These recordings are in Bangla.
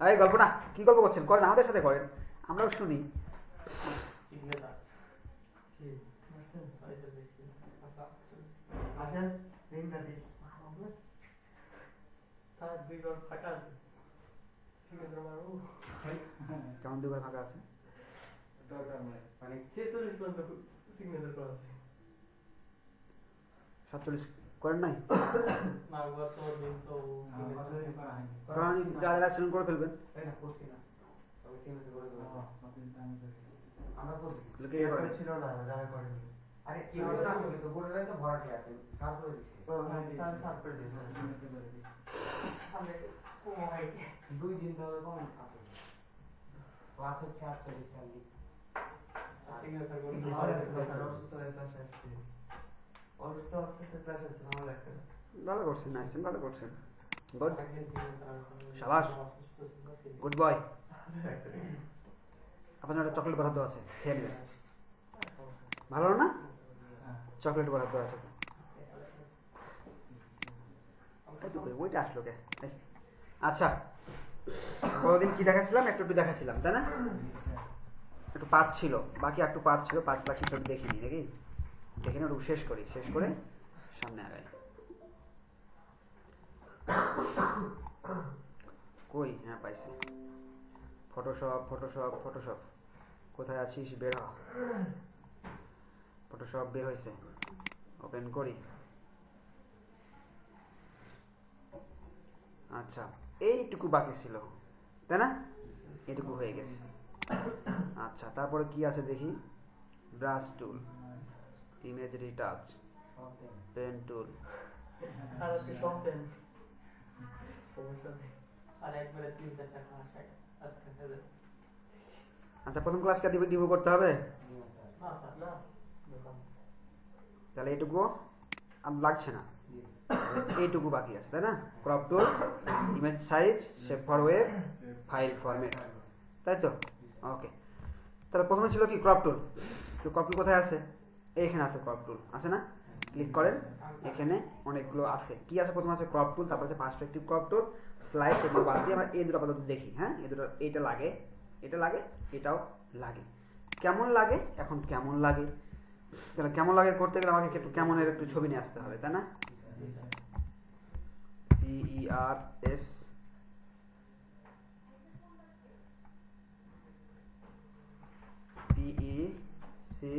এই গল্প না কি গল্প করছেন? করেন আমাদের সাথে করেন। আমরাও শুনি। কেমন দুবার ফাঁকা মানে আছে। সাতচল্লিশ করেন নাই? কারণ যারা যারা করে ফেলবেন হ্যাঁ দুই দিন ধরে কোন আছে ক্লাস হচ্ছে আটচল্লিশ খালি ভালো করছেন আসছেন ভালো করছেন। গুড। শাবাশ গুড বয় আপনার একটা চকলেট বরাদ্দ আছে খেয়ে নেবেন। ভালো না? চকলেট বরাদ্দ আছে। ওইটা আসলো কে। আচ্ছা কতদিন কি দেখাচ্ছিলাম? একটু একটু দেখাচ্ছিলাম তাই না? একটু পার্ট ছিল। বাকি একটু পার্ট ছিল পার্ট বাকি সব দেখিনি নাকি? দেখে না শেষ করি শেষ করে আগাই কই? হ্যাঁ পাইছি। ফটোশপ ফটোশপ ফটোশপ কোথায় আছিস? বের হ। ফটোশপ বের হয়েছে ওপেন করি। আচ্ছা এইটুকু বাকি ছিল। তাই না? এইটুকু হয়ে গেছে। আচ্ছা তারপরে কি আছে দেখি? Brush tool image retouch pen tool দেবে আচ্ছা প্রথম ক্লাসকে ডিভো ডিভো করতে হবে না স্যার না তাহলে এইটুকু আর লাগছে না এইটুকু বাকি আছে তাই না crop tool image size shape for web file format তাই তো ওকে তাহলে প্রথমে ছিল কি ক্রপ টুল তো ক্রপ টুল কোথায় আছে এইখানে আছে ক্রপ টুল আছে না ক্লিক করেন, এখানে অনেকগুলো আছে। কি আছে? প্রথমে আছে ক্রপ টুল তারপর আছে পার্সপেক্টিভ ক্রপ টুল স্লাইস এগুলো বাদ দিয়ে আমরা এই দুটো আপাতত দেখি হ্যাঁ? এই দুটো, এইটা লাগে, এটা লাগে, এটাও লাগে। কেমন লাগে? এখন কেমন লাগে? তাহলে কেমন লাগে করতে গেলে আমাকে একটু কেমনের একটু ছবি নিয়ে আসতে হবে, তাই না? R S P E C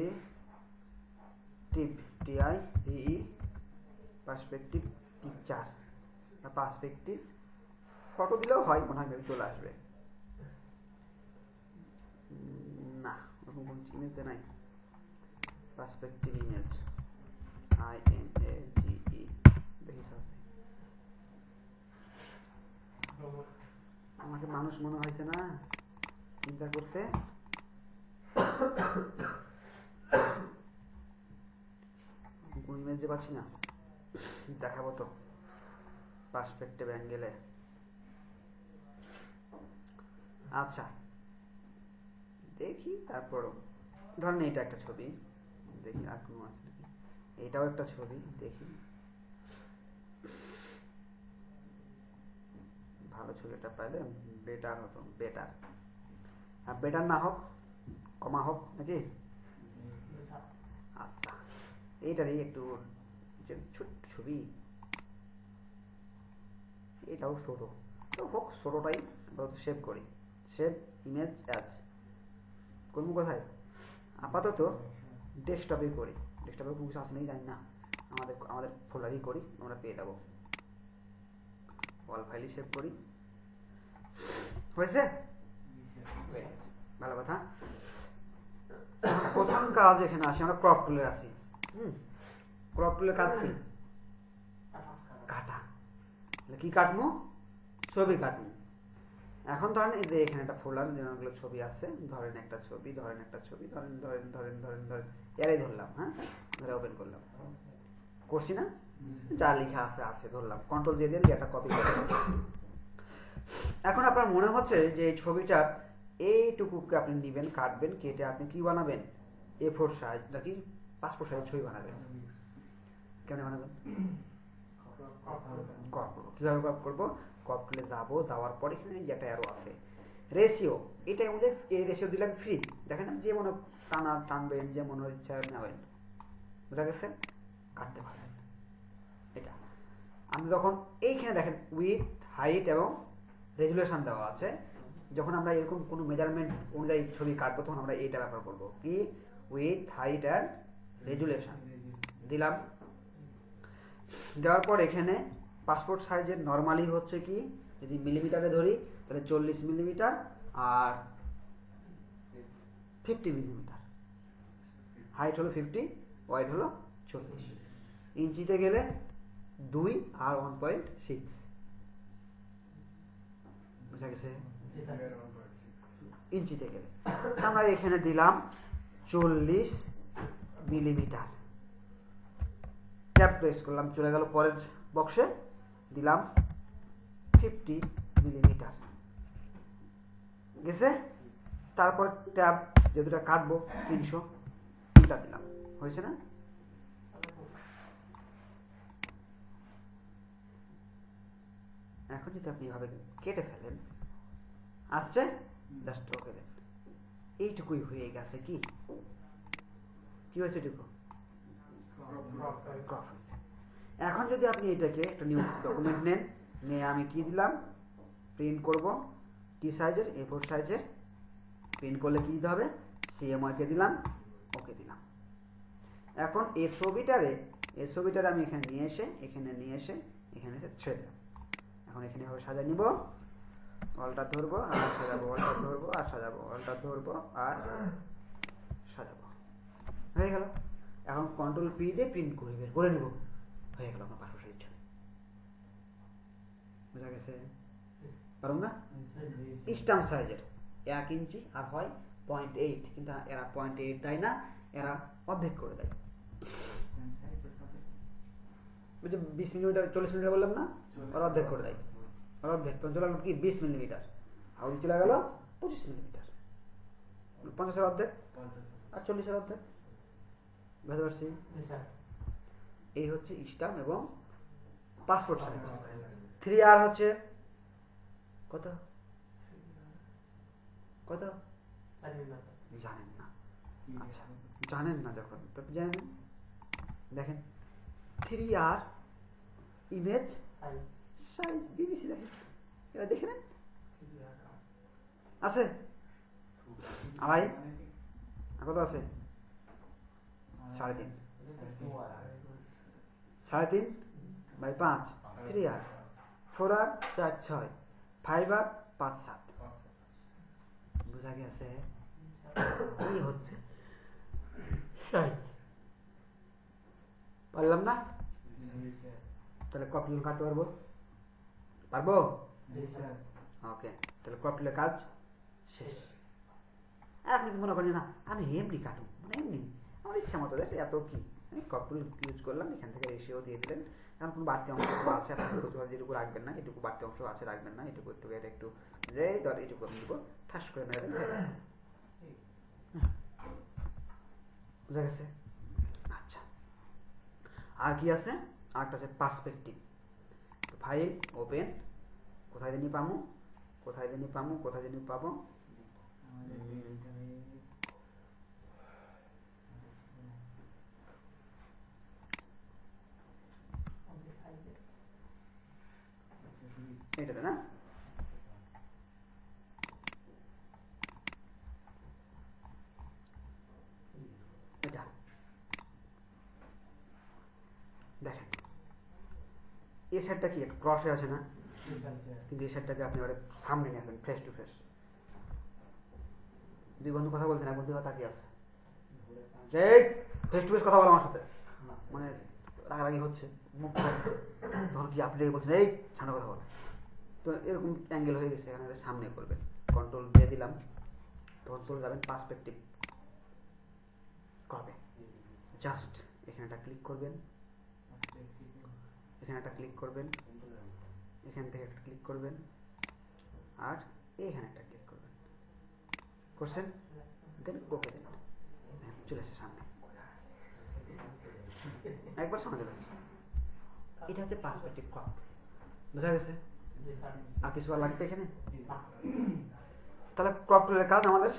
T T I P E perspective picture বা পার্সপেক্টিভ ফটো দিলেও হয়, মনে হয় চলে আসবে। না, ওরকম কোনো ইমেজে নাই। Perspective image I M A G E দেখি আমাকে মানুষ মনে হয়েছে না, চিন্তা কোন ইমেজ যে পাচ্ছি না। দেখাবো তো। পার্সপেক্টিভ অ্যাঙ্গেলে আচ্ছা। দেখি তারপরও। ধরেন এইটা একটা ছবি। দেখি আর কোনো আছে নাকি? এইটাও একটা ছবি। দেখি। ভালো ছবিটা পাইলে বেটার হতো। বেটার আর বেটার না হোক, কমা হোক, নাকি? এইটারই একটু ছোট্ট ছবি। এটাও ছোট। তো হোক, ছোটোটাই সেভ করি। সেভ ইমেজ অ্যাজ করব কোথায়? আপাতত ডেস্কটপেই করি। ডেস্কটপে কোনো কিছু আসে নেই জানি না। আমাদের আমাদের ফোল্ডারই করি, আমরা পেয়ে যাব। অল ফাইলই সেভ করি। হয়েছে? ভালো কথা। প্রথম কাজ এখানে আসি, আমরা ক্রপ টুলে আসি। হুম। ক্রপ টুলের কাজ কি কাটা। কি কাটবো? ছবি কাটবো। এখন ধরেন এই যে এখানে একটা ফোল্ডার অনেকগুলো ছবি আছে, ধরেন একটা ছবি, ধরেন একটা ছবি, ধরেন ধরেন ধরেন ধরেন ধরেন, এরাই ধরলাম হ্যাঁ? ধরে ওপেন করলাম। করছি না? যা লেখা আছে আছে, ধরলাম। কন্ট্রোল দিয়ে দিয়ে একটা কপি করে এখন আপনার মনে হচ্ছে যে এই ছবিটার এইটুকুকে আপনি নেবেন, কাটবেন, কেটে আপনি কি বানাবেন? এ ফোর সাইজ নাকি? পাসপোর্ট সাইজ ছবি বানাবেন। কেমন বানাবেন? ক্রপ করব কীভাবে ক্রপ করব? ক্রপ টুলে যাব, যাওয়ার পর এখানে যেটা অ্যারো আছে। রেশিও এটার মধ্যে এই রেশিও দিলাম ফ্রি দেখেন যে মনে টানা, টানবেন, যে মনে ইচ্ছা নেবেন। বুঝা গেছে? কাটতে পারবেন। এটা। আমি যখন এইখানে দেখেন উইথ হাইট এবং রেজুলেশন দেওয়া আছে, যখন আমরা এরকম কোনো মেজারমেন্ট অনুযায়ী ছবি কাটবো, তখন আমরা এইটা ব্যবহার করব। কি? With height and resolution. দিলাম। দেওয়ার পর এখানে পাসপোর্ট সাইজের নর্মালি হচ্ছে কি, যদি মিলিমিটারে ধরি, তাহলে চল্লিশ মিলিমিটার আর ফিফটি মিলিমিটার। হাইট হলো ফিফটি, ওয়াইড হলো চল্লিশ। ইঞ্চিতে গেলে দুই আর ওয়ান পয়েন্ট সিক্স। বুঝা গেছে? ইঞ্চিতে গেলে। আমরা এখানে দিলাম চল্লিশ মিলিমিটার। ট্যাপ প্রেস করলাম, চলে গেল পরের বক্সে দিলাম ফিফটি মিলিমিটার। গেছে? তারপর ট্যাব যেটা কাটবো, তিনশো এটা দিলাম। হয়েছে না? এখন যদি আপনি এভাবে কেটে ফেলেন, আসছে? জাস্ট ওকে দেন এইটুকুই হয়ে গেছে কি? কি হয়েছে ক্রপ হয়েছে এখন যদি আপনি এটাকে একটা নিউ ডকুমেন্ট নেন নিয়ে আমি কি দিলাম? প্রিন্ট করব। কি সাইজের এ ফোর সাইজের প্রিন্ট করলে কি দিতে হবে? সিএমআইকে দিলাম। ওকে দিলাম। এখন এই ছবিটারে এই ছবিটারে আমি এখানে নিয়ে এসে এখানে নিয়ে এসে এখানে এসে ছেড়ে দিলাম। এখন এখানে এভাবে সাজায় নিব। অলটা ধরবো আর সাজাবো অলটা ধরবো আর সাজাবো অলটা ধরবো আর হয়ে গেল। এখন কন্ট্রোল পি দিয়ে প্রিন্ট করে বের করে নিব। হয়ে গেল আমার পাসপোর্ট সাইজ ছবি। বোঝা গেছে? পারুন না? স্টাম্প সাইজের এক ইঞ্চি আর হয় পয়েন্ট এইট কিন্তু এরা পয়েন্ট এইট দেয় না, এরা অর্ধেক করে দেয়। বিশ মিলিমিটার চল্লিশ মিলিমিটার বললাম না? ওরা অর্ধেক করে দেয়। ওরা অর্ধেক। তখন চলে গেল কি? বিশ মিলিমিটার আর চলে গেল পঁচিশ মিলিমিটার পঞ্চাশের অর্ধেক আর চল্লিশের অর্ধেক। বুঝতে পারছি এই হচ্ছে স্টাম্প এবং পাসপোর্ট সাইজ থ্রি আর হচ্ছে কত? কত? জানেন না। আচ্ছা জানেন না যখন। তো জানেন? দেখেন। Three R image size size দিয়ে দিছি দেখেন। এবার দেখে নেন। আছে? ভাই? আর কত আছে? সাড়ে তিন। সাড়ে তিন? বাই পাঁচ। থ্রি আর ফোর আর চার ছয়। ফাইভ আর পাঁচ সাত। বোঝা গেছে? এই হচ্ছে। পারলাম না? তাহলে কপিল কাটতে পারব? পারব? ওকে তাহলে কপিলের কাজ? শেষ। আর আপনি মনে করেন যে না আমি এমনি কাটু মানে এমনি। আমার ইচ্ছা মতো, দেখ, এত কি? কপিল ইউজ করলাম, এখান থেকে রেশিও দিয়ে দিলেন। কারণ কোনো বাড়তি অংশ আছে আপনি প্রতিবার যেটুকু রাখবেন না, এটুকু বাড়তি অংশ আছে, রাখবেন না, এটুকু, একটু এটা একটু, যে ধর এটুকু আমি দেবো, ঠাস করে মেরে দেন হয়ে। বুঝা গেছে? আচ্ছা। আর কি আছে? আরটা আছে পার্সপেক্টিভ ফাইল ওপেন কোথায় জানি পামু কোথায় জানি পামু কোথায় জানি পাবো? এটাতে সাইডটা কি ক্রসে আছে না কিন্তু এই সাইডটাকে আপনি এবারে সামনে নিয়ে আসবেন ফেস টু ফেস দুই বন্ধু কথা বলছেন বন্ধু কথা কি আছে ফেস টু ফেস কথা বলো আমার সাথে মানে রাগারাগি হচ্ছে মুখ তখন কি আপনি বলছেন এই সামনে কথা বল তো এরকম অ্যাঙ্গেল হয়ে গেছে, এখানে সামনে করবেন। কন্ট্রোল দিয়ে দিলাম। তখন চলে যাবেন পার্সপেক্টিভ করবে জাস্ট এখানে একটা ক্লিক করবেন। এখানে একটা ক্লিক করবেন। এখান থেকে একটা ক্লিক করবেন। আর এখানে একটা ক্লিক করবেন। করছেন? দেন ওকে দেন চলে আসছে সামনে। একবার সামনে চলে এটা হচ্ছে পার্সপেক্টিভ ক্রপ বোঝা গেছে? আর কিছু আর লাগবে এখানে? তাহলে ক্রপ টুলের কাজ আমাদের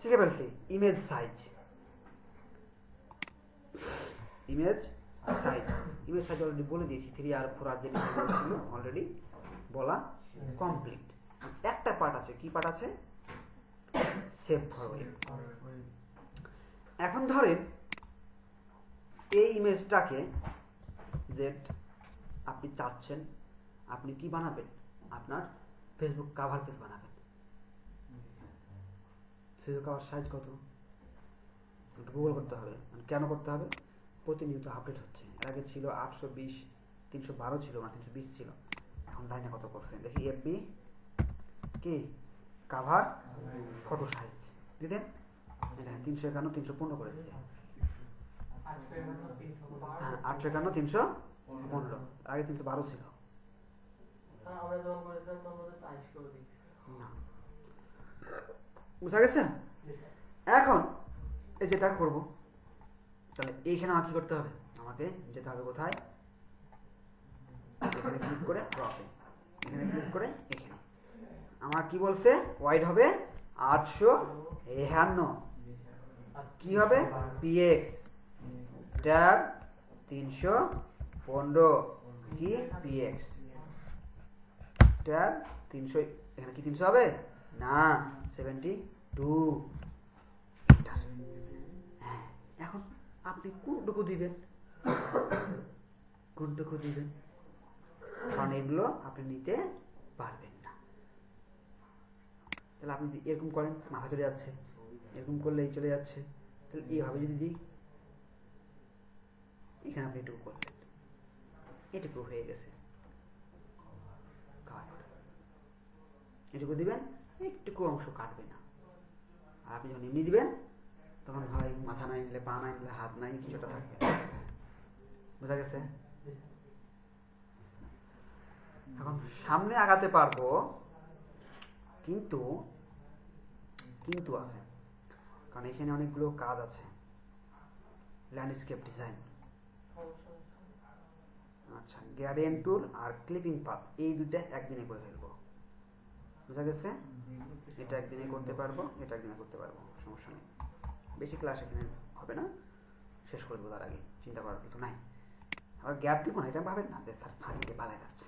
শিখে ফেলছি। Image size image size image size already বলে দিয়েছি। থ্রি আর ফোর আর যে ছিল অলরেডি বলা কমপ্লিট একটা পার্ট আছে। কি পার্ট আছে? সেভ ফরওয়ার্ড এখন ধরেন এই ইমেজটাকে যে আপনি চাচ্ছেন আপনি কি বানাবেন? আপনার ফেসবুক কাভার পেজ বানাবেন। ফেসবুক কাভার সাইজ কত? একটু গুগল করতে হবে। মানে কেন করতে হবে? প্রতিনিয়ত আপডেট হচ্ছে। এর আগে ছিল আটশো বিশ, তিনশো বারো ছিল, না, তিনশো বিশ ছিল। এখন জানি না কত করছে দেখি এফবি কি? কাভার ফটো সাইজ দিতেন দেখেন, তিনশো একান্ন, তিনশো পনেরো করে দিচ্ছে হ্যাঁ আটশো একান্ন, তিনশো পনেরো। আগে তিনশো বারো ছিল। বুঝা গেছে? এখন এই যেটা করব, তাহলে এইখানে আমাকে করতে হবে? আমাকে যেতে হবে কোথায়? এখানে করে এখানে ক্লিক করে এখানে। আমার কি বলছে? ওয়াইড হবে আটশো একান্ন কি হবে? পিএক্স ট্যাব তিনশো পনেরো। কি? পিএক্স ট্যাব তিনশো, এখানে কি তিনশো হবে? না সেভেন্টি টু হ্যাঁ এখন আপনি কোনটুকু দিবেন? কোনটুকু দিবেন? কারণ এগুলো আপনি নিতে পারবেন না। তাহলে আপনি এরকম করেন, মাথা চলে যাচ্ছে। এরকম করলে এই চলে যাচ্ছে। তাহলে এইভাবে যদি দিই, এখানে আপনি এটুকু করলেন। এটুকু হয়ে গেছে কাট এটুকু দিবেন, একটুকু অংশ কাটবে না। আর আপনি যখন এমনি দিবেন, তখন হয় মাথা নাই নিলে পা নাই নিলে হাত নাই কিছুটা থাকবে। বোঝা গেছে? এখন সামনে আগাতে পারব, কিন্তু কিন্তু আছে। কারণ এখানে অনেকগুলো কাজ আছে। Landscape design. আচ্ছা গ্যাডিয়ান টুল আর ক্লিপিং পাথ এই দুইটা একদিনে করে ফেলব। বোঝা গেছে? এটা একদিনে করতে পারব, এটা একদিনে করতে পারব, সমস্যা নেই। বেশি ক্লাস এখানে হবে না, শেষ করে দেবো তার আগে, চিন্তা করার কিছু নাই। আবার গ্যাপ দিব না, এটা ভাবেন না, যে স্যার ফাঁকি দিয়ে পালাই যাচ্ছে।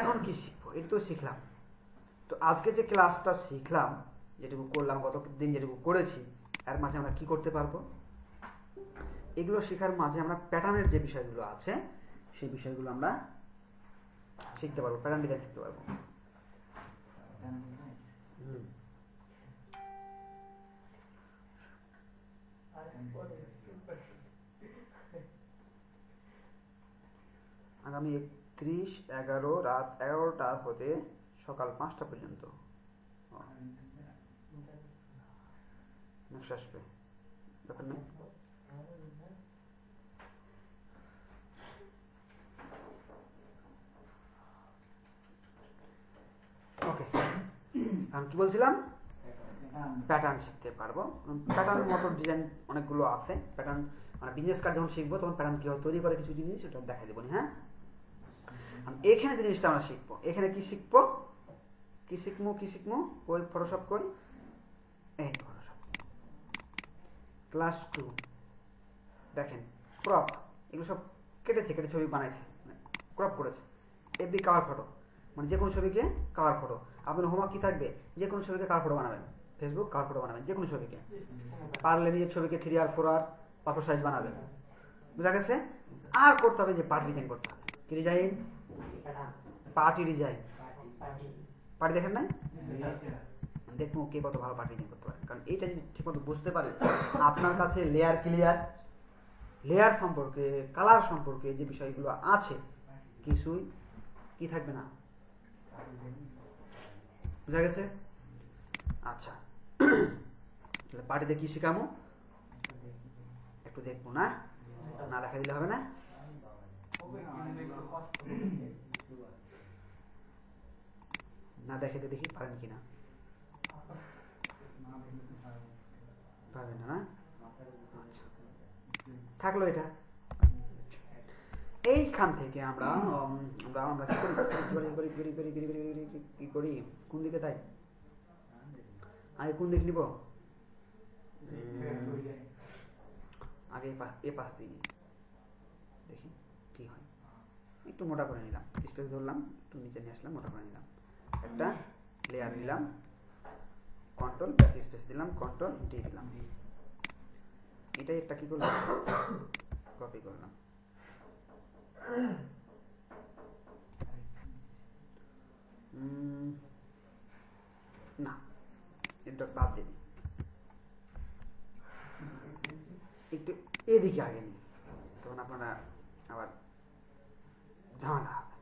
এখন কি শিখব? এটা তো শিখলাম। তো আজকে যে ক্লাসটা শিখলাম, যেটুকু করলাম গত দিন যেটুকু করেছি, এর মাঝে আমরা কি করতে পারব? এগুলো শেখার মাঝে আমরা প্যাটার্নের যে বিষয়গুলো আছে, সেই বিষয়গুলো আমরা শিখতে পারব, প্যাটার্ন ডিজাইন শিখতে পারব। হুম। আর পরে super। আগামী একত্রিশ এগারো রাত এগারোটা হতে সকাল পাঁচটা পর্যন্ত। আসবে। নেই ওকে আমি কি বলছিলাম? প্যাটার্ন শিখতে পারব। প্যাটার্ন মতো ডিজাইন অনেকগুলো আছে। প্যাটার্ন মানে বিজনেস কার্ড যখন শিখব, তখন প্যাটার্ন কীভাবে তৈরি করে কিছু জিনিস, সেটা দেখাই দেবো হ্যাঁ? এখানে যে জিনিসটা আমরা শিখব, এখানে কি শিখব? কি শিখব কি শিখব? ওই ফটোশপ কই? এই ফটোশপ ক্লাস টু দেখেন ক্রপ এগুলো সব কেটেছে, কেটে ছবি বানাইছে ক্রপ করেছে। এফবি কাভার ফটো মানে যে কোনো ছবিকে কাভার ফটো আপনার হোমওয়ার্ক কী থাকবে? যে কোনো ছবিকে কাভার ফটো বানাবেন। ফেসবুক কাভার ফটো বানাবেন, যে কোনো ছবিকে। পারলে নিজের ছবিকে থ্রি আর ফোর আর পাপড় সাইজ বানাবেন। বুঝা গেছে? আর করতে হবে যে পার্টি ডিজাইন করতে হবে। কি পার্টি ডিজাইন পার্টি পার্টি দেখেন নাই? দেখব কে কত ভালো পার্টি ডিজাইন করতে পারে। কারণ এইটা যদি ঠিকমতো বুঝতে পারেন আপনার কাছে লেয়ার ক্লিয়ার লেয়ার সম্পর্কে কালার সম্পর্কে যে বিষয়গুলো আছে, কিছুই কি থাকবে না? বুঝা গেছে? আচ্ছা। তাহলে পার্টিতে কি শিখামো? একটু দেখব, না? না দেখা দিলে হবে না? না দেখাতে দেখি পারেন কিনা। না? আচ্ছা। থাকল এটা। এইখান থেকে আমরা আমরা আমরা করি? করি করি করি করি করি কি করি? কোন দিকে তাই? আগে কোন দিক নিব? আগে এ পাশ দিই দেখি কি হয়। একটু মোটা করে নিলাম। স্পেস ধরলাম একটু নিচে নিয়ে আসলাম মোটা করে নিলাম। একটা লেয়ার নিলাম কন্ট্রোল ব্যাক স্পেস দিলাম কন্ট্রোল ডি দিলাম। এটাই একটা কি করলাম? কপি করলাম। না এটা বাদ দিই একটু এদিকে আগে নিই তখন আপনারা আবার ঝামেলা হবে।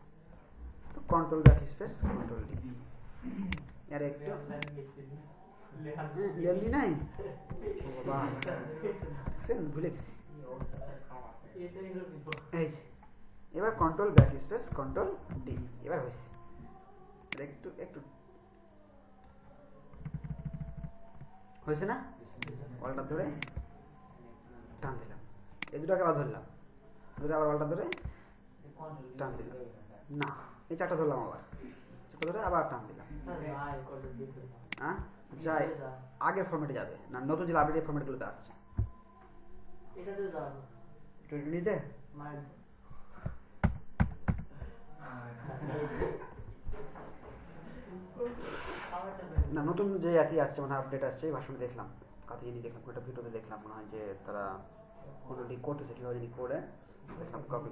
তো control backspace control D আর একটু লেলি নাই? ও বাবা। ভুলে গেছি। এই যে। এবার control backspace control D এবার হয়েছে। একটু একটু। হয়েছে না? অলটা ধরে টান দিলাম। এই দুটাকে আবার ধরলাম। ধরে আবার অলটা ধরে টান দিলাম। না এই চারটা ধরলাম আবার। চারটা ধরে আবার টান দিলাম। হ্যাঁ যাই আগের ফর্মেটে যাবে। না নতুন যে আপডেট ফর্মেটগুলোতে আসছে। এটা তো যাব নিতে? মায়ের না, নতুন যে ইয়াতি আসছে মানে আপডেট আসছে, এই ভাষণে দেখলাম। কাতে জানি দেখলাম একটা ভিডিওতে দেখলাম, মনে হয় যে তারা কোনো দিক করতেছে, কীভাবে জানি করে, দেখলাম কপি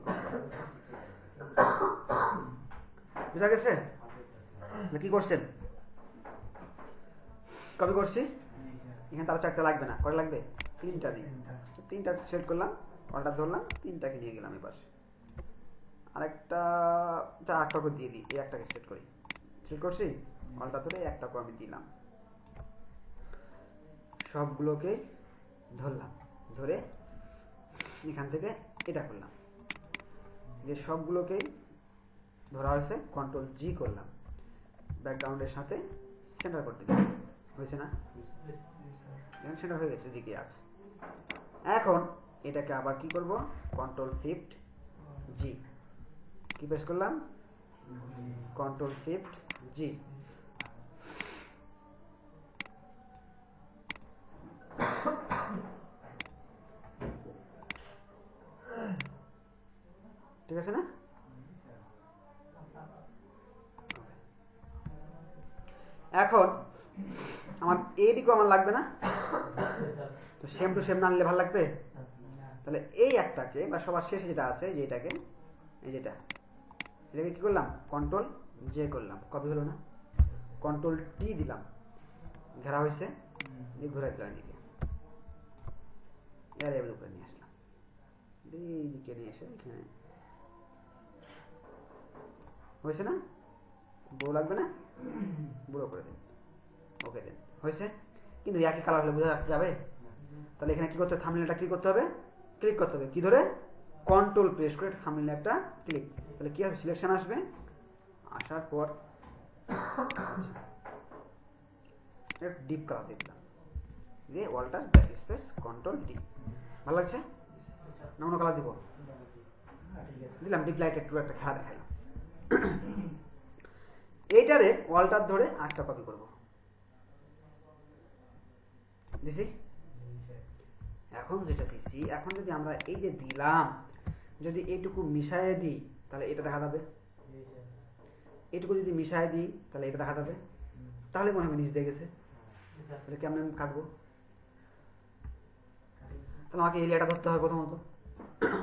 বুঝা গেছে? কি করছেন? কপি করছি? এখানে তার চারটা লাগবে না, কটা লাগবে? তিনটা দিন তিনটা সেট করলাম, কলটা ধরলাম, তিনটাকে নিয়ে গেলাম এবার। আরেকটা, চার আটটা করে দিয়ে দিই, এই একটাকে সেট করি। সেট করছি? কলটা ধরে একটাকে আমি দিলাম। সবগুলোকে ধরলাম। ধরে এখান থেকে এটা করলাম। যে সবগুলোকেই ধরা হয়েছে কন্ট্রোল জি করলাম। ব্যাকগ্রাউন্ডের সাথে সেন্টার করতে দিলাম। হয়েছে না? সেটা হয়ে গেছে দিকে আছে। এখন এটাকে আবার কি করব? কন্ট্রোল শিফট জি কি প্রেস করলাম? কন্ট্রোল শিফট জি ঠিক আছে না? এখন আমার এইদিকেও আমার লাগবে না? তো সেম টু সেম না আনলে ভালো লাগবে? তাহলে এই একটাকে বা সবার শেষে যেটা আছে যেটাকে এই যেটা এটাকে কি করলাম? কন্ট্রোল জে করলাম। কপি হলো না? কন্ট্রোল টি দিলাম। ঘেরা হয়েছে। ঘুরে দিলাম এদিকে। এর এবার নিয়ে আসলাম। এইদিকে নিয়ে এসে এখানে হয়েছে না? বড় লাগবে না? বুড়ো করে দিন। ওকে দেন হয়েছে? কিন্তু একই কালার হলে বোঝা যাবে? তাহলে এখানে কি করতে হবে? থামনেলটা ক্লিক করতে হবে। ক্লিক করতে হবে। কি ধরে? কন্ট্রোল প্রেস করে থামনেলে একটা ক্লিক তাহলে কি হবে? সিলেকশন আসবে? আসার পর আচ্ছা। ডিপ কালার দিয়ে দিলাম। দিয়ে ওয়ালটার ব্যাক স্পেস কন্ট্রোল ডি ভালো লাগছে? না অন্য কালার দিব? দিলাম ডিপ লাইট একটু একটা খেলা দেখালাম এইটারে ওয়ালটার ধরে আটটা কপি করব। দিছি? এখন যেটা দিছি, এখন যদি আমরা এই যে দিলাম, যদি এইটুকু মিশাইয়ে দিই তাহলে এটা দেখা যাবে। এইটুকু যদি মিশাই দিই, তাহলে এটা দেখা যাবে। তাহলে মনে হয় নিচ দিয়ে গেছে। তাহলে কেমন আমি কাটবো? তাহলে আমাকে এই লেটা ধরতে হবে প্রথমত।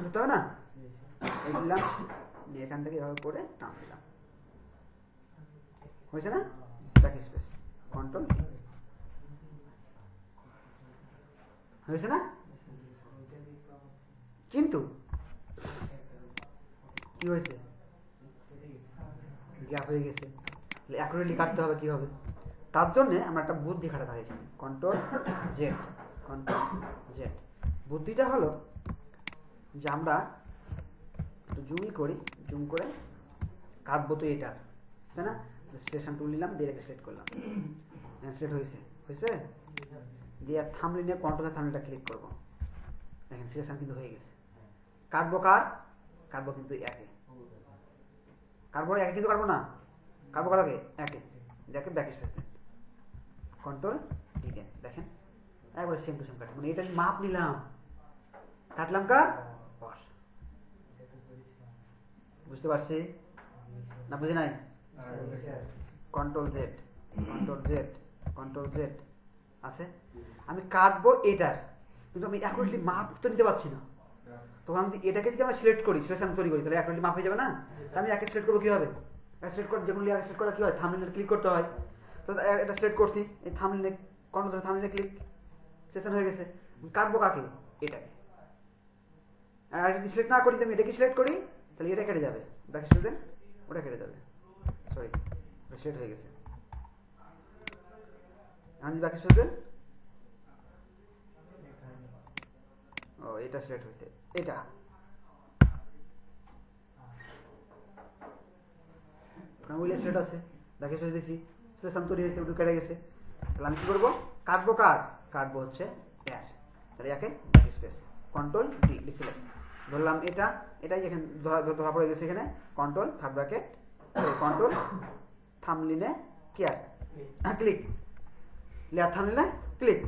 ধরতে হবে না? দিলাম এখান থেকে এভাবে করে টান দিলাম। হয়েছে না? ব্যাক স্পেস কন্ট্রোল হয়েছে না? কিন্তু কি হয়েছে? গ্যাপ হয়ে গেছে। অ্যাকুরেটলি কাটতে হবে কি হবে তার জন্য আমরা একটা বুদ্ধি খাটাতে হয় এখানে। কন্ট্রোল জেড কন্ট্রোল জেড বুদ্ধিটা হলো যে আমরা একটু জুমই করি জুম করে কাটবো তো এটার। তাই না? সিলেকশন টুল নিলাম, দিয়ে রেখে সিলেক্ট করলাম। সিলেক্ট হয়েছে। হয়েছে? দিয়ে থামলে নিয়ে কন্ট্রোল থামলেটা ক্লিক করব। দেখেন সিলেকশন কিন্তু হয়ে গেছে। কাটবো কার? কাটবো কিন্তু একে। কাটবো একে কিন্তু কাটবো না। কাটবো কাটাকে একে। দেখে ব্যাক স্পেস দেন কন্ট্রোল ডি দেন দেখেন? একবারে সেম টু সেম কাটে। মানে এটা মাপ নিলাম। কাটলাম কার? বুঝতে পারছি? না বুঝে নাই? Control Z control Z control Z আছে? আমি কাটবো এটার। কিন্তু আমি অ্যাকুরেটলি মাপ তো নিতে পারছি না। তখন আমি এটাকে যদি আমরা সিলেক্ট করি সিলেকশন তৈরি করি তাহলে অ্যাকুরেটলি মাপ হয়ে যাবে না? তা আমি একে সিলেক্ট করব কীভাবে? সিলেক্ট করে যেগুলো লেয়ার সিলেক্ট করা কী হয়? থামলিনে ক্লিক করতে হয়। তো এটা সিলেক্ট করছি এই থামলিনে কন্ট্রোল ধরে থামলিনে ক্লিক সেশন হয়ে গেছে। কাটবো কাকে? এটাকে। আর যদি সিলেক্ট না করি আমি এটাকে সিলেক্ট করি তাহলে এটা কেটে যাবে। ব্যাক স্পেস দেন ওটা কেটে যাবে। সরি সিলেক্ট হয়ে গেছে। আমি ব্যাক স্পেস দেন ও এটা সিলেক্ট হয়েছে। এটা। কারণ সেট আছে। ব্যাক স্পেস দিছি। সিলেকশন তৈরি হয়েছে ওটু কেটে গেছে। তাহলে আমি কি করব? কাটবো কাজ কাটবো হচ্ছে ড্যাশ তাহলে একে স্পেস কন্ট্রোল ডি ডিসিলেক্ট ধরলাম এটা। এটাই এখানে ধরা ধরা পড়ে গেছে এখানে। কন্ট্রোল থার্ড ব্র্যাকেট কন্ট্রোল থামলিনে কেয়ার ক্লিক লেয়ার থামলিনে ক্লিক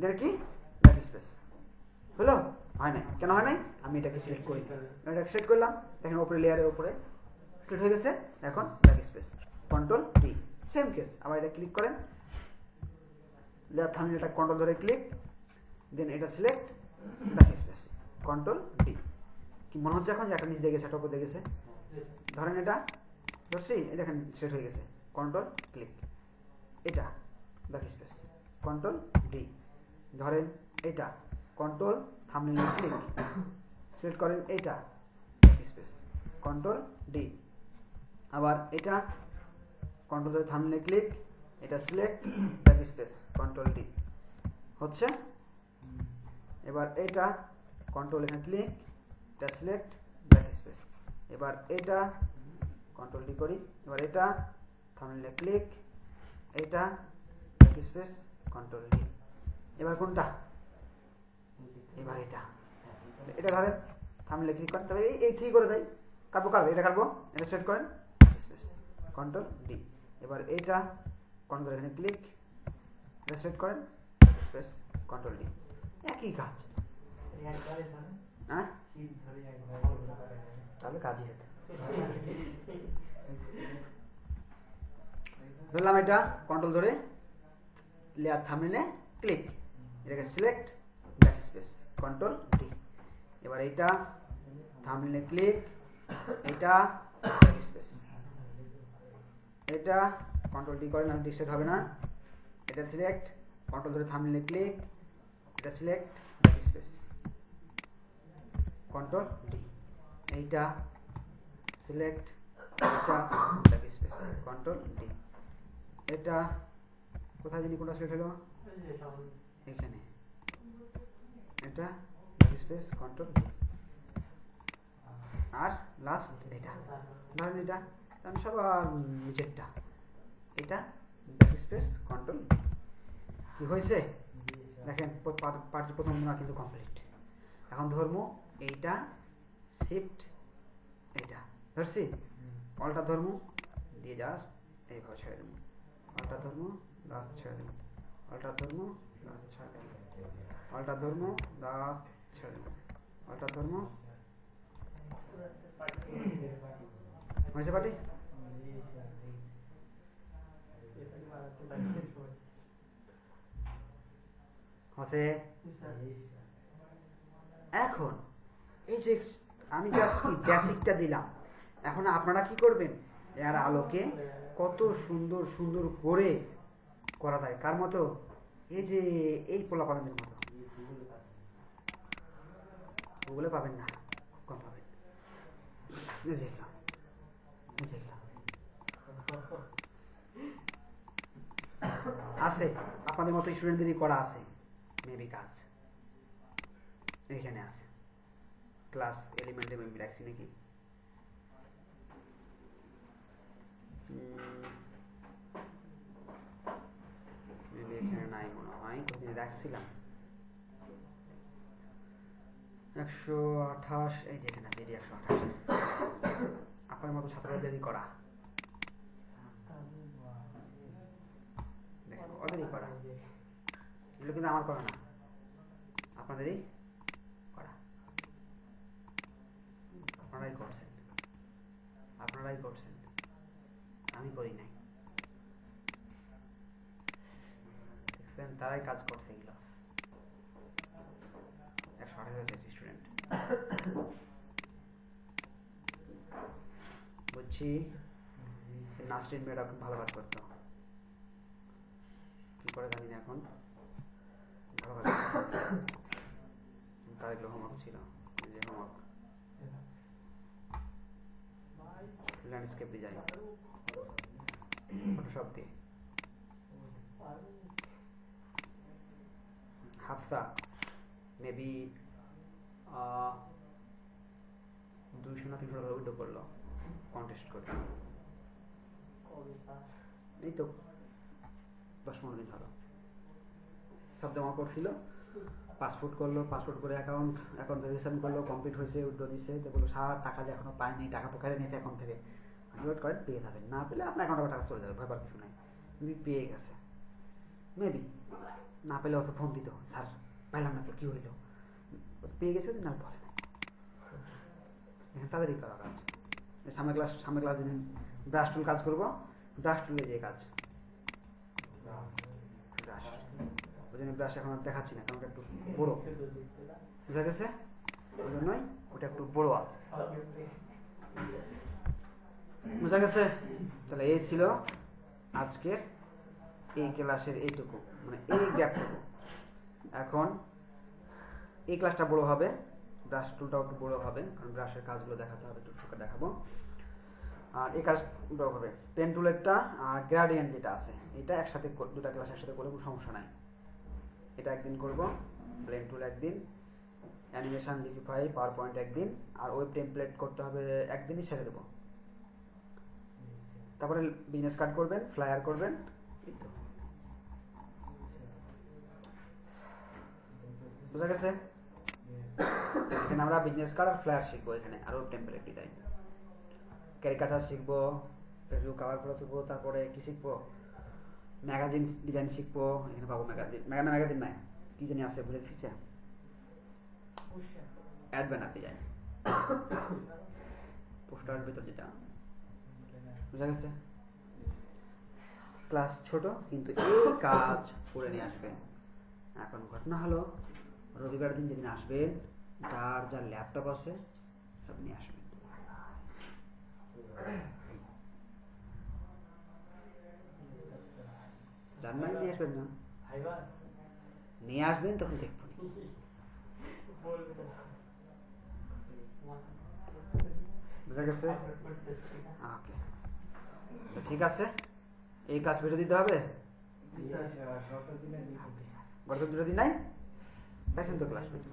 দেন কি? ব্যাক স্পেস হলো? হয় নাই। কেন হয় নাই? আমি এটাকে সিলেক্ট করি। এটাকে সিলেক্ট করলাম। দেখেন উপরে লেয়ারের উপরে সিলেক্ট হয়ে গেছে। এখন backspace control D same case আবার এটা ক্লিক করেন। লেয়ার থামলে এটা কন্ট্রোল ধরে ক্লিক দেন এটা select backspace control D কি মনে হচ্ছে এখন? যে একটা নিচ দিয়ে গেছে একটা উপর দিয়ে গেছে। ধরেন এটা। ধরছি। এই দেখেন সেট হয়ে গেছে। কন্ট্রোল ক্লিক এটা ব্যাক স্পেস কন্ট্রোল ডি ধরেন এটা। কন্ট্রোল থামলিনে ক্লিক সিলেক্ট করেন এটা স্পেস কন্ট্রোল ডি আবার এটা কন্ট্রোল ধরে থামলিনে ক্লিক এটা select backspace control D হচ্ছে? এবার এটা কন্ট্রোল এখানে ক্লিক এটা সিলেক্ট ব্যাক স্পেস এবার এটা কন্ট্রোল ডি করি। এবার এটা, থামলে ক্লিক এটা ব্যাক স্পেস কন্ট্রোল ডি এবার কোনটা? এবার এটা এটা ধরেন থামলে ক্লিক করেন, তবে এই এই থ্রি করে দেয়। কাটবো কাটবো এটা কাটবো? এটা সিলেক্ট করেন। স্পেস কন্ট্রোল ডি এবার এইটা কন্ট্রোল এখানে ক্লিক এটা সিলেক্ট করেন। স্পেস কন্ট্রোল ডি একই কাজ। হ্যাঁ? তাহলে কাজই হতো ধরলাম এটা কন্ট্রোল ধরে লেয়ার থামলে ক্লিক এটাকে সিলেক্ট কন্ট্রোল ডি এবার এটা থামলে ক্লিক এটা স্পেস এটা কন্ট্রোল ডি করেন আমি ডিস্টার্ব হবে না। এটা সিলেক্ট কন্ট্রোল ধরে থামলে ক্লিক এটা সিলেক্ট স্পেস কন্ট্রোল ডি এইটা সিলেক্ট এটা ব্যাক স্পেস কন্ট্রোল ডি এটা কোথায় জানি কোনটা সিলেক্ট হলো? এখানে। এটা স্পেস কন্ট্রোল আর লাস্ট এটা। ধরেন এটা আমি সবার নিচেরটা। এটা স্পেস কন্ট্রোল কি হয়েছে? দেখেন পার্টির প্রথম গুণা কিন্তু কমপ্লিট এখন ধর্ম, এইটা শিফট এইটা। ধরছি? অল্টা ধর্ম, দিয়ে জাস্ট এইভাবে ছেড়ে দেবো। অল্টা ধর্ম লাস্ট ছেড়ে দেবো। অল্টা ধর্ম লাস্ট ছেড়ে দেবো। অল্টা ধর্ম লাস্ট ছেড়ে দেবো অল্টা ধর্ম। হয়েছে হসে এখন, এই যে আমি জাস্ট কি বেসিকটা দিলাম। এখন আপনারা কি করবেন? এর আলোকে কত সুন্দর সুন্দর করে করা যায়। কার মতো? এই যে, এই পোলা পালনের মতো। গুগলে পাবেন না। কম পাবেন। আছে। আপনাদের মতো স্টুডেন্টদেরই করা আছে। মেবি কাজ। এখানে আছে। ক্লাস এলিমেন্টে মেবি রাখছি নাকি? এখানে নাই মনে হয়। কোথায় রাখছিলাম। একশো আঠাশ, এই যে এখানে জিডি একশো আঠাশ। আপনার মতো ছাত্রদেরই করা ওদেরই করা এগুলো কিন্তু আমার করা না। আপনাদেরই করা আপনারাই করছেন। আপনারাই করছেন। আমি করি নাই। তারাই কাজ করছে এগুলো। একশো আঠাশ হয়েছে নাসরিন মেয়েটা খুব ভালো কাজ করতো কি করে জানি না এখন। ভালো কাজ তার এগুলো হোমওয়ার্ক ছিল। যে হোমওয়ার্ক ল্যান্ডস্কেপ ডিজাইন ফটোশপ দিয়ে। হাফসা মেবি দুইশো না তিনশো টাকা উইড্রো করল। কন্টেস্ট করে। এই তো, দশ পনেরো দিন হলো। সব জমা করছিল পাসপোর্ট করল পাসপোর্ট করে অ্যাকাউন্ট অ্যাকাউন্ট ভেরিফিকেশন করল কমপ্লিট হয়েছে উইড্রো দিচ্ছে তো বলল সার টাকা যে এখনও পায়নি টাকা তো কেড়ে নিতে অ্যাকাউন্ট থেকে ওয়েট করেন, পেয়ে যাবেন। না পেলে আপনার অ্যাকাউন্টে টাকা চলে যাবে ভয়বার কিছু নাই। মেবি পেয়ে গেছে। মেবি না পেলে অত ফোন দিত স্যার, পাইলাম না তো, কী হইল? পেয়ে গেছে না বলে দেখেন, তাদেরই করা এই সামনে ক্লাস সামনে ক্লাস ব্রাশ টুল কাজ করব। ব্রাশ টুলে যে কাজ। ব্রাশ ওই জন্য ব্রাশ এখন আর দেখাচ্ছি না, কারণ একটু বড়। বুঝা গেছে? ওই জন্যই ওটা একটু বড়ো আর বুঝা গেছে? তাহলে এই ছিল আজকের এই ক্লাসের এইটুকু। মানে এই গ্যাপটুকু এখন এই ক্লাসটা বড় হবে। ব্রাশ টুলটাও একটু বড় হবে, কারণ ব্রাশের কাজগুলো দেখাতে হবে একটু দেখাবো। আর এই কাজ বড় হবে। পেন টুলেরটা আর গ্রাডিয়েন্ট যেটা আছে, এটা একসাথে দুটা ক্লাস একসাথে করলে কোনো সমস্যা নাই। এটা একদিন করব ব্লেন টুল একদিন অ্যানিমেশন লিপিফাই পাওয়ার পয়েন্ট একদিন, আর ওয়েব টেমপ্লেট করতে হবে একদিনই ছেড়ে দেবো। তারপরে বিজনেস কার্ড করবেন ফ্লায়ার করবেন বুঝা গেছে? এখানে আমরা বিজনেস কার্ড আর ফ্লায়ার শিখব এখানে, আর ওয়েব টেমপ্লেট ডিজাইন ক্যারিকাচার শিখব রিভিউ কাভার করে শিখব, তারপরে কি শিখব? ম্যাগাজিন ডিজাইন শিখব, এখানে পাবো ম্যাগাজিন ম্যাগানা ম্যাগাজিন নাই, কি জানি আছে, ভুলে গেছি। অ্যাড ব্যানার ডিজাইন পোস্টারের ভিতর যেটা। বুঝা গেছে? ক্লাস ছোট, কিন্তু এই কাজ করে নিয়ে আসবে। এখন ঘটনা হলো রবিবার দিন যেদিন আসবেন যার যার ল্যাপটপ আছে সব নিয়ে আসবেন। যার নাই নিয়ে আসবেন না? নিয়ে আসবেন তখন দেখব। বলবে বুঝা গেছে? ওকে। তো ঠিক আছে। এই কাজ বেরো দিতে হবে? গত দুটো দিন নাই পাইছেন তো ক্লাস দুটো